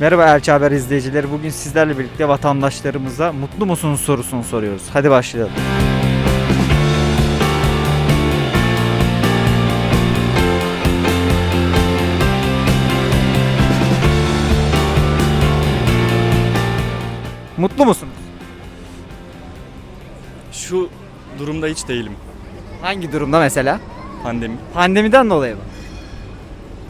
Merhaba Elçi Haber izleyicileri. Bugün sizlerle birlikte vatandaşlarımıza mutlu musunuz sorusunu soruyoruz. Hadi başlayalım. Mutlu musunuz? Şu durumda hiç değilim. Hangi durumda mesela? Pandemi. Pandemiden dolayı mı?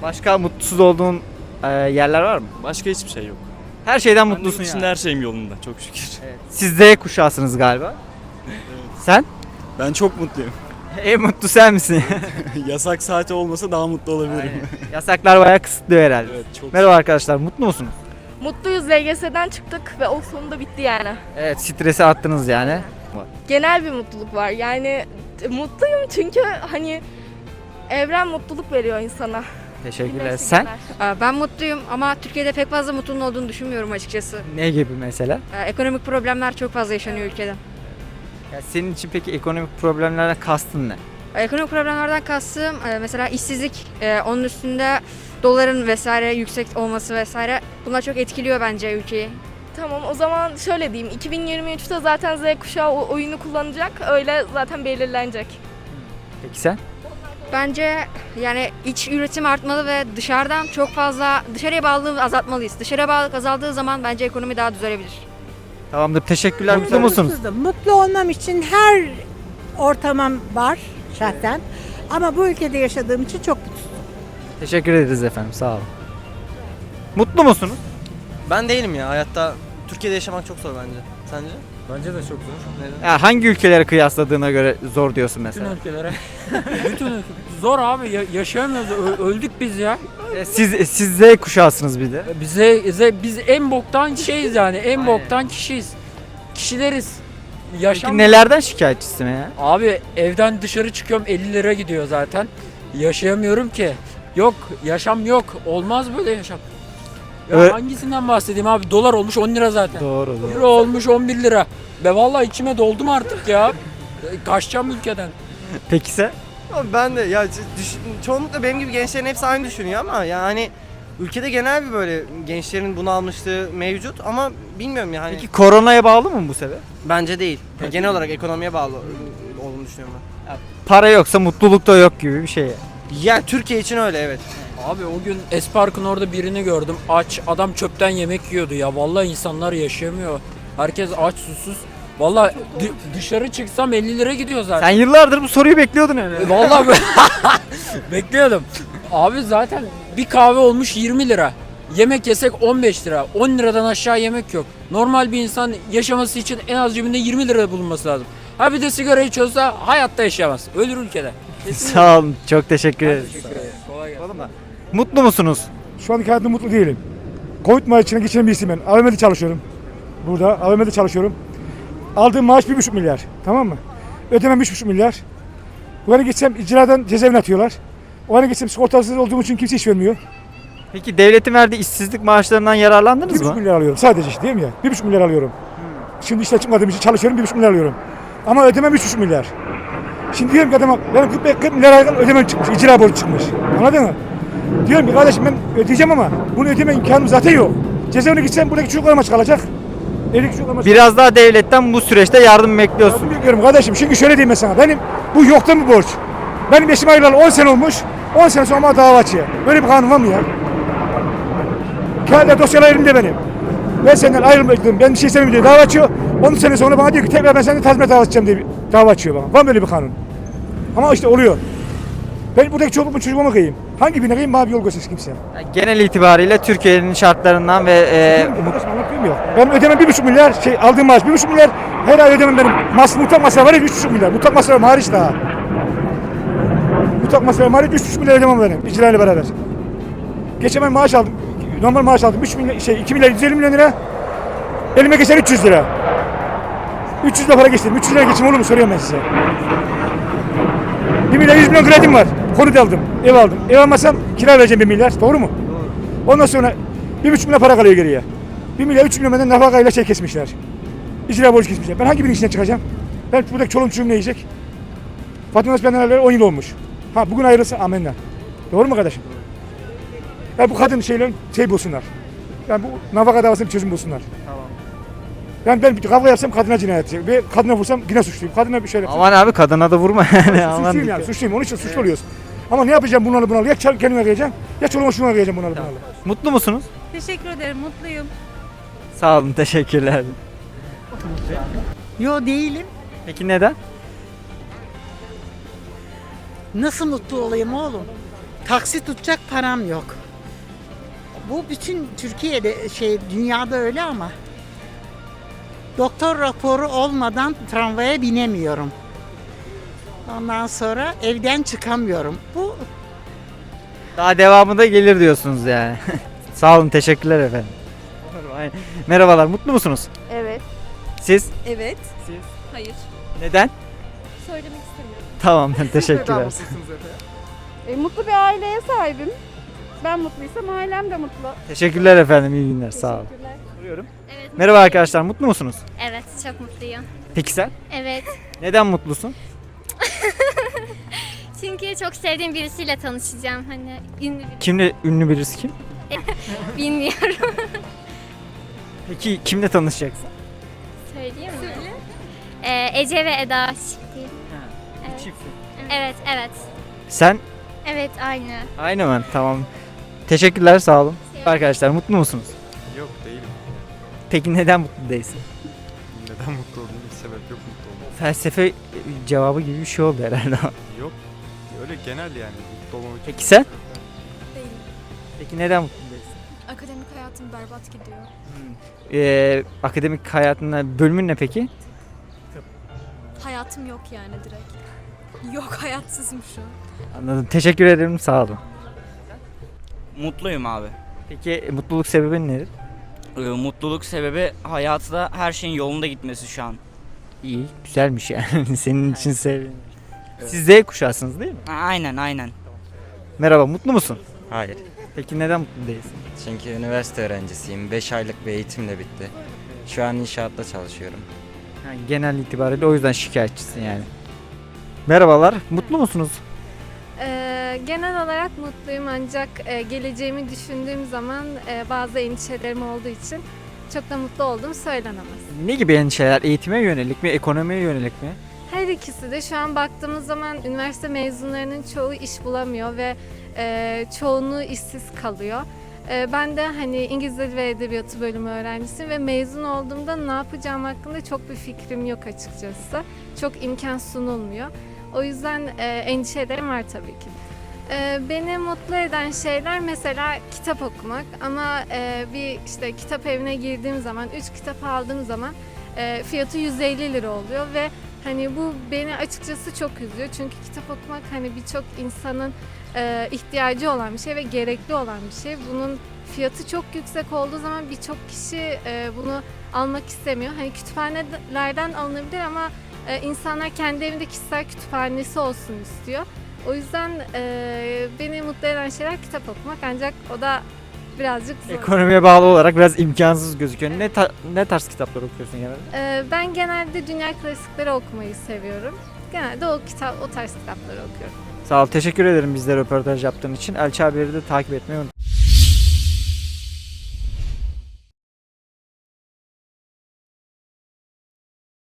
Başka mutsuz olduğun e, yerler var mı? Başka hiçbir şey yok. Her şeyden Mutlusun mutlusun içinde yani. her şeyim yolunda çok şükür. Siz Z kuşağısınız galiba. Sen? Ben çok mutluyum. En mutlu sen misin? Yasak saati olmasa daha mutlu olabilirim. Yasaklar bayağı kısıtlıyor herhalde. evet çok. Merhaba arkadaşlar, mutlu musunuz? Mutluyuz LGS'den çıktık ve o sonunda bitti yani. Evet, stresi attınız yani. Genel bir mutluluk var. Yani mutluyum çünkü hani evren mutluluk veriyor insana. Teşekkürler. Sen? Ee, Ben mutluyum ama Türkiye'de pek fazla mutlunun olduğunu düşünmüyorum açıkçası. Ne gibi mesela? Ee, Ekonomik problemler çok fazla yaşanıyor ülkede. Ya senin için peki ekonomik problemlerden kastın ne? Ee, Ekonomik problemlerden kastım e, mesela işsizlik, e, onun üstünde doların vesaire yüksek olması vesaire bunlar çok etkiliyor bence ülkeyi. Tamam o zaman şöyle diyeyim. 2023'te zaten Z kuşağı o oyunu kullanacak. Öyle zaten belirlenecek. Peki sen? Bence yani iç üretim artmalı ve dışarıdan çok fazla dışarıya bağlılığı azaltmalıyız. Dışarıya bağlılık azaldığı zaman bence ekonomi daha düzelebilir. Tamamdır, teşekkürler. Mutlu musunuz? Mutlu olmam için her ortamım var şahsen. Ama bu ülkede yaşadığım için çok mutluyum. Teşekkür ederiz efendim, sağ olun. Mutlu musunuz? Ben değilim ya hayatta Türkiye'de yaşamak çok zor bence. Sence? Bence de çok zor. Neden? Ya hangi ülkelere kıyasladığına göre zor diyorsun Bütün mesela? ülkelere. Bütün ülke- Zor abi ya- yaşayamıyoruz. Ö- öldük biz ya. E, Siz siz Z kuşağısınız bir de. Bize, bize biz en boktan şeyiz yani. En boktan kişiyiz. Kişileriz. Yaşam Peki nelerden şikayetçisin ya? Abi evden dışarı çıkıyorum 50 lira gidiyor zaten. Yaşayamıyorum ki. Yok yaşam yok. Olmaz böyle yaşam. Ya Evet. hangisinden bahsedeyim abi? Dolar olmuş 10 lira zaten. Doğru doğru. Euro olmuş 11 lira. Be vallahi içime doldum artık ya. E, Kaçacağım ülkeden. Peki sen? Abi ben de ya düş- çoğunlukla benim gibi gençlerin hepsi aynı düşünüyor ama yani ülkede genel bir böyle gençlerin bunu almışlığı mevcut ama bilmiyorum yani. Peki koronaya bağlı mı bu sebep? Bence değil. Ya genel olarak ekonomiye bağlı olduğunu düşünüyorum ben. Para yoksa mutluluk da yok gibi bir şey. Yani Türkiye için öyle evet. Abi o gün Espark'ın orada birini gördüm. Aç adam çöpten yemek yiyordu ya. Vallahi insanlar yaşayamıyor. Herkes aç susuz. Vallahi dı- dışarı çıksam 50 lira gidiyor Sen zaten. yıllardır bu soruyu bekliyordun öyle. Vallahi be- bekliyordum. Abi zaten bir kahve olmuş 20 lira. Yemek yesek 15 lira. 10 liradan aşağı yemek yok. Normal bir insan yaşaması için en az cebinde 20 lira bulunması lazım. Ha bir de sigara içiyorsa hayatta yaşayamaz. Ölür ülkede. Kesinlikle. Sağ olun. Çok teşekkür ederiz. Kolay gelsin. Mutlu musunuz? Şu anki hayatımda mutlu değilim. Covid maaşına geçinen birisiyim ben. AVM'de çalışıyorum. Burada AVM'de çalışıyorum. Aldığım maaş bir buçuk milyar. Tamam mı? Ödemem üç buçuk milyar. Bu ara geçsem icradan cezaevine atıyorlar. O ara geçsem sigortasız olduğum için kimse iş vermiyor. Peki devletin verdiği işsizlik maaşlarından yararlandınız buçuk mı? milyar alıyorum sadece işte değil mi ya? Bir buçuk milyar alıyorum. Şimdi işte çıkmadığım için çalışıyorum bir buçuk milyar alıyorum. Ama ödemem üç buçuk milyar. Şimdi diyorum ki adama benim 40, 40 milyar aylık ödemem çıkmış. icra borcu çıkmış. Anladın mı? Diyorum ki kardeşim ben ödeyeceğim ama bunu ödeme imkanım zaten yok. Cezaevine gitsem buradaki çocuklarım aç kalacak. Evdeki çocuklarım aç Biraz daha devletten bu süreçte yardım bekliyorsun. Yardım bekliyorum kardeşim. Çünkü şöyle diyeyim ben sana. Benim bu yoktan bir borç. Benim eşim ayrılalı 10 sene olmuş. 10 sene sonra bana dava açıyor. Böyle bir kanun var mı ya? Kağıtlar dosyalar elimde benim. Ben senden ayrılmadım. Ben bir şey istemiyorum diye dava açıyor. 10 sene sonra bana diyor ki tekrar ben senden tazminat dava açacağım diye bir dava açıyor bana. Var mı böyle bir kanun? Ama işte oluyor. Ben buradaki çoluğumu çocuğuma kıyayım. Hangi birine kıyayım bana bir yol göstersin kimse. Genel itibariyle Türkiye'nin şartlarından ve e, ya. Ben ödemem bir buçuk milyar, şey aldığım maaş bir buçuk milyar. Her ay ödemem benim. Mas, mutfak masrafı var ya üç buçuk milyar. Mutfak masrafı hariç daha. Mutfak masrafı hariç üç buçuk milyar ödemem benim. İcra ile beraber. Geçen ay maaş aldım. Normal maaş aldım. 3 milyar, şey 2 milyar 150 milyon lira. Elime geçen 300 lira. 300 lira para geçtim. 300 lira geçim olur mu soruyorum ben size. 1 milyar 100 milyon kredim var. Konut aldım. Ev aldım. Ev almasam kira vereceğim 1 milyar. Doğru mu? Ondan sonra 1,5 milyar para kalıyor geriye. 1 milyar 3 milyon benden nafakayla şey kesmişler. İcra borcu kesmişler. Ben hangi birinin içinden çıkacağım? Ben buradaki çoluğum çocuğum ne yiyecek? Fatma benden ayrılalı 10 yıl olmuş. Ha bugün ayrılsa amenna. Doğru mu kardeşim? Ya bu kadın şeyler şey bulsunlar. Yani bu nafaka davasını bir çözüm bulsunlar. Tamam. Yani ben bir kavga yapsam kadına cinayet. Ve kadına vursam yine suçluyum. Kadına bir şey yapsam. Aman abi kadına da vurma yani. Suçluyum yani. Suçluyum. Onun için suçlu oluyoruz. Ama ne yapacağım bunlarla bunlarla? Ya kendime arayacağım ya çoluğuma şunu arayacağım bunlarla bunlarla. Mutlu musunuz? Teşekkür ederim, mutluyum. Sağ olun teşekkürler. Yo değilim. Peki neden? Nasıl mutlu olayım oğlum? Taksi tutacak param yok. Bu bütün Türkiye'de şey dünyada öyle ama doktor raporu olmadan tramvaya binemiyorum. Ondan sonra evden çıkamıyorum. Bu Daha devamı da gelir diyorsunuz yani. Sağ olun teşekkürler efendim. Merhabalar mutlu musunuz? Evet. Siz? Evet. Siz? Hayır. Neden? Söylemek istemiyorum. Tamam teşekkürler. E, mutlu bir aileye sahibim. Ben mutluysam ailem de mutlu. Teşekkürler efendim iyi günler sağ olun. Soruyorum. Evet. Merhaba arkadaşlar mutlu musunuz? Evet, çok mutluyum. Peki sen? Evet. Neden mutlusun? Çünkü çok sevdiğim birisiyle tanışacağım. Hani ünlü bir Kimle ünlü birisi kim? bilmiyorum. Peki kimle tanışacaksın? Söyleyeyim mi? Söyle. Ee, Ece ve Eda çifti. Evet. Evet, evet. Sen? Evet, aynı. Aynı mı? Tamam. Teşekkürler sağ olun. Arkadaşlar mutlu musunuz? Yok değilim. Peki neden mutlu değilsin? Neden mutlu oldum? Bir sebep yok olmam. Felsefe e, cevabı gibi bir şey oldu herhalde. Yok. Öyle genel yani. Mutlu için. Peki sen? Değilim. Peki neden mutlu değilsin? Akademik hayatım berbat gidiyor. Ee, akademik hayatında bölümün ne peki? Hayatım yok yani direkt. Yok, hayatsızım şu an. Anladım. Teşekkür ederim. Sağ olun. Mutluyum abi. Peki e, mutluluk sebebin nedir? Ee, mutluluk sebebi hayatta her şeyin yolunda gitmesi şu an. İyi, güzelmiş yani. Senin için sevin. Siz Z kuşağısınız değil mi? Aynen aynen. Merhaba, mutlu musun? Hayır. Peki neden mutlu değilsin? Çünkü üniversite öğrencisiyim. 5 aylık bir eğitimle bitti. Şu an inşaatta çalışıyorum. Yani genel itibariyle o yüzden şikayetçisin yani. Merhabalar, mutlu musunuz? Ee, genel olarak mutluyum ancak e, geleceğimi düşündüğüm zaman e, bazı endişelerim olduğu için çok da mutlu olduğum söylenemez. Ne gibi endişeler? Eğitime yönelik mi, ekonomiye yönelik mi? Her ikisi de şu an baktığımız zaman üniversite mezunlarının çoğu iş bulamıyor ve e, çoğunluğu işsiz kalıyor. E, ben de hani İngiliz Dili ve Edebiyatı bölümü öğrencisiyim ve mezun olduğumda ne yapacağım hakkında çok bir fikrim yok açıkçası. Çok imkan sunulmuyor. O yüzden e, endişelerim var tabii ki. E, beni mutlu eden şeyler mesela kitap okumak ama e, bir işte kitap evine girdiğim zaman, 3 kitap aldığım zaman e, fiyatı 150 lira oluyor ve Hani bu beni açıkçası çok üzüyor. Çünkü kitap okumak hani birçok insanın e, ihtiyacı olan bir şey ve gerekli olan bir şey. Bunun fiyatı çok yüksek olduğu zaman birçok kişi bunu almak istemiyor. Hani kütüphanelerden alınabilir ama insanlar kendi evinde kişisel kütüphanesi olsun istiyor. O yüzden e, beni mutlu eden şeyler kitap okumak ancak o da birazcık zor. Ekonomiye bağlı olarak biraz imkansız gözüküyor. Ne ta- ne tarz kitaplar okuyorsun genelde? Ee, ben genelde dünya klasikleri okumayı seviyorum. Genelde o kitap, o tarz kitapları okuyorum. Sağ ol, teşekkür ederim bizlere röportaj yaptığın için. Elçi Haber'i de takip etmeyi unutma.